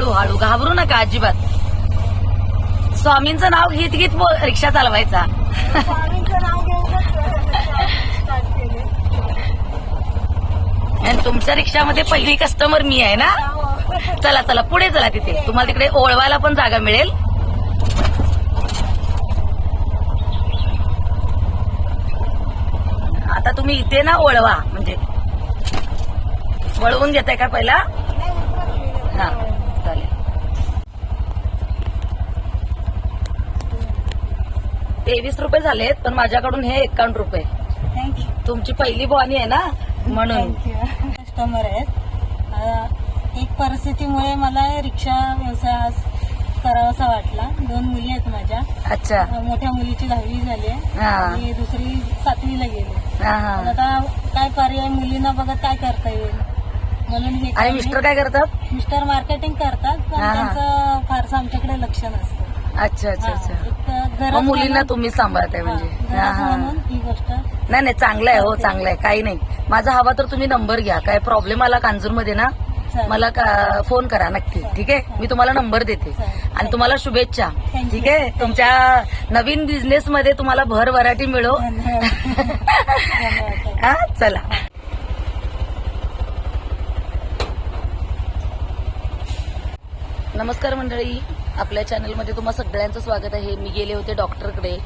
हळू हळू घाबरू नका अजिबात. स्वामींचं नाव घेत घेत रिक्षा चालवायचा. आणि तुमच्या रिक्षामध्ये पहिली कस्टमर मी आहे ना? चला चला पुढे चला तिथे. तुम्हाला तिकडे ओळवायला पण जागा मिळेल. आता तुम्ही इथे ना ओळवा म्हणजे. वळवून घेताय का पहिला हा चालेल तेवीस रुपये झालेत पण माझ्याकडून हे एकावन्न रुपये. थँक्यू तुमची पहिली बॉनी आहे ना म्हणून. थँक्यू कस्टमर आहेत. एक परिस्थितीमुळे मला रिक्षा व्यवसाय करावासा वाटला. दोन मुली आहेत माझ्या. अच्छा. मोठ्या मुलीची दहावी झाली आहे. आणि दुसरी सातवीला गेली. आता काय पर्याय मुलींना बघत काय करता येईल? म्हणून हे मिस्टर काय करतात? मिस्टर मार्केटिंग करतात पण. त्यांचं फारसं आमच्याकडे लक्ष नसतं. अच्छा अच्छा अच्छा. मग मुलींना तुम्ही सांभाळताय म्हणजे. नाही नाही चांगलं आहे हो चांगलं आहे काही नाही. माझा हवा तर तुम्ही नंबर घ्या. काय प्रॉब्लेम आला कांजूरमध्ये ना. मला फोन करा नक्की ठीक आहे? मी तुम्हाला नंबर देते. आणि तुम्हाला शुभेच्छा. ठीक आहे? तुमच्या नवीन बिझनेस मध्ये तुम्हाला भर वराठी मिळो हा चला. नमस्कार मंडळी. आपल्या चॅनलमध्ये तुम्हा सगळ्यांचं स्वागत आहे. मी गेले होते डॉक्टरकडे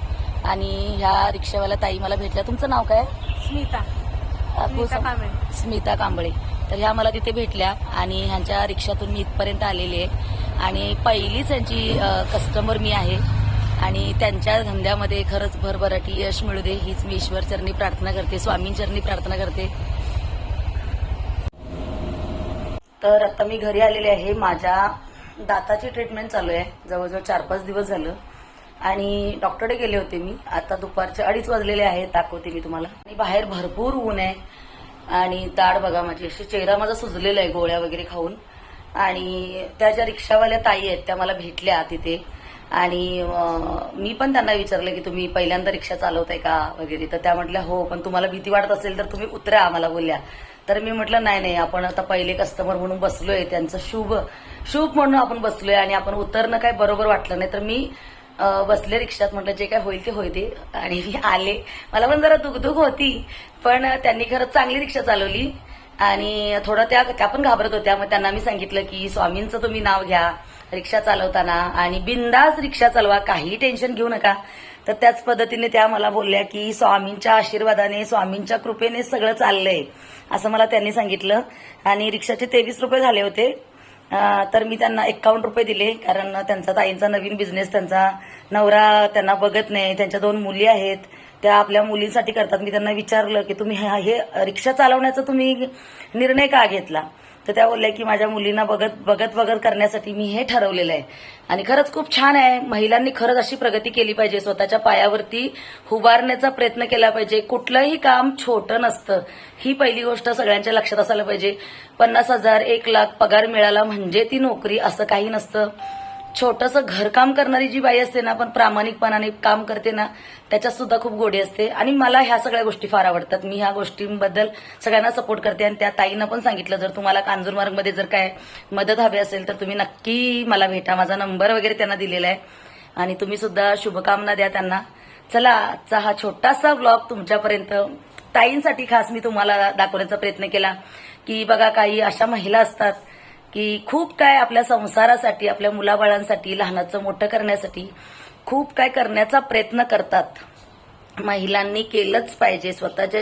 आणि ह्या रिक्षावाला ताई मला भेटल्या. तुमचं नाव काय? स्मिता. अ, स्मिता कांबळे. स्मिता कांबळे. तर ह्या मला तिथे भेटल्या आणि ह्यांच्या रिक्षातून मी इथपर्यंत आलेली आहे. आणि पहिलीच यांची कस्टमर मी आहे. आणि त्यांच्या धंद्यामध्ये खरंच भरभराटी यश मिळू दे. हीच मी ईश्वरचरणी प्रार्थना करते स्वामींचरणी प्रार्थना करते. तर आता मी घरी आलेले आहे. माझ्या दाताची ट्रीटमेंट चालू आहे. जवळजवळ चार पाच दिवस झालं. आणि डॉक्टरकडे गेले होते मी. आता दुपारचे अडीच वाजलेले आहेत. दाखवते मी तुम्हाला. आणि बाहेर भरपूर ऊन आहे. आणि दाढ बघा माझी. अशी चेहरा माझा सुजलेला आहे गोळ्या वगैरे खाऊन. आणि त्या ज्या रिक्षावाल्या ताई आहेत त्या मला भेटल्या तिथे. आणि मी पण त्यांना विचारलं की तुम्ही पहिल्यांदा रिक्षा चालवताय का वगैरे. तर त्या म्हटल्या हो पण तुम्हाला भीती वाटत असेल तर तुम्ही उतरा आम्हाला बोलल्या. तर मी म्हटलं नाही नाही आपण आता पहिले कस्टमर म्हणून बसलोय त्यांचं शुभ शुभ म्हणून आपण बसलोय आणि आपण उतरणं काय बरोबर वाटलं नाही. तर मी बसले रिक्षात म्हटलं जे काय होईल ते होईल ते. आणि मी आले. मला पण जरा दुखदुख होती पण त्यांनी खरंच चांगली रिक्षा चालवली आणि थोडं त्या त्या पण घाबरत होत्या. मग त्यांना मी सांगितलं की स्वामींचं तुम्ही नाव घ्या रिक्षा चालवताना आणि बिंदास रिक्षा चालवा काही टेन्शन घेऊ नका. तर त्याच पद्धतीने त्या मला बोलल्या की स्वामींच्या आशीर्वादाने स्वामींच्या कृपेने सगळं चाललंय. असं मला त्यांनी सांगितलं. आणि रिक्षाचे तेवीस रुपये झाले होते. तर मी त्यांना एकावन्न रुपये दिले कारण त्यांचा ताईंचा नवीन बिझनेस त्यांचा नवरा त्यांना बघत नाही त्यांच्या दोन मुली आहेत. त्या आपल्या मुलींसाठी करतात. मी त्यांना विचारलं की तुम्ही हा- हे रिक्षा चालवण्याचा तुम्ही निर्णय का घेतला? तर त्या बोलल्या की माझ्या मुलींना बघत बघत बघत करण्यासाठी मी हे ठरवलेलं आहे. आणि खरंच खूप छान आहे. महिलांनी खरंच अशी प्रगती केली पाहिजे. स्वतःच्या पायावरती उभारण्याचा प्रयत्न केला पाहिजे. कुठलंही काम छोटं नसतं. ही पहिली गोष्ट सगळ्यांच्या लक्षात असायला पाहिजे. पन्नास हजार एक लाख पगार मिळाला म्हणजे ती नोकरी असं काही नसतं. छोटंसं घरकाम करणारी जी बाई असते ना पण प्रामाणिकपणाने काम करते ना त्याच्यात सुद्धा खूप गोडी असते. आणि मला ह्या सगळ्या गोष्टी फार आवडतात. मी ह्या गोष्टींबद्दल सगळ्यांना सपोर्ट करते आणि त्या ताईंना पण सांगितलं जर तुम्हाला कांजूरमार्गमध्ये जर काय मदत हवी असेल तर तुम्ही नक्की मला भेटा. माझा नंबर वगैरे त्यांना दिलेला आहे. आणि तुम्ही सुद्धा शुभकामना द्या त्यांना. चला आजचा हा छोटासा ब्लॉग तुमच्यापर्यंत. ताईंसाठी खास मी तुम्हाला दाखवण्याचा प्रयत्न केला की बघा काही अशा महिला असतात की खूप काय आपल्या संसारासाठी आपल्या मुलाबाळांसाठी लहानाचं मोठं करण्यासाठी खूप काय करण्याचा प्रयत्न करतात. महिलांनी केलंच पाहिजे. स्वतःच्या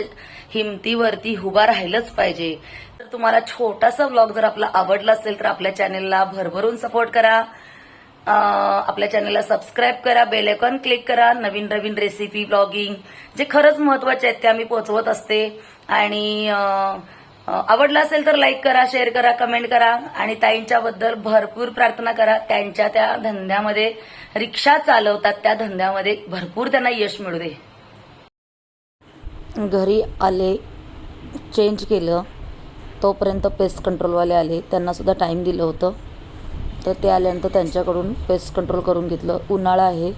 हिमतीवरती उभा राहिलंच पाहिजे. तर तुम्हाला छोटासा ब्लॉग जर आपला आवडला असेल तर आपल्या चॅनेलला भरभरून सपोर्ट करा. आपल्या चॅनलला सबस्क्राईब करा. बेल आयकॉन क्लिक करा. नवीन नवीन रेसिपी ब्लॉगिंग जे खरंच महत्त्वाचे आहेत ते आम्ही पोहोचवत असते. आणि आवडलं असेल तर लाईक करा शेअर करा कमेंट करा. आणि ताईंच्याबद्दल भरपूर प्रार्थना करा. त्यांच्या त्या धंद्यामध्ये रिक्षा चालवतात त्या धंद्यामध्ये भरपूर त्यांना यश मिळू दे. घरी आले चेंज केलं तोपर्यंत पेस्ट कंट्रोलवाले आले. त्यांनासुद्धा टाईम दिलं होतं. तर ते आल्यानंतर त्यांच्याकडून पेस्ट कंट्रोल करून घेतलं. उन्हाळा आहे.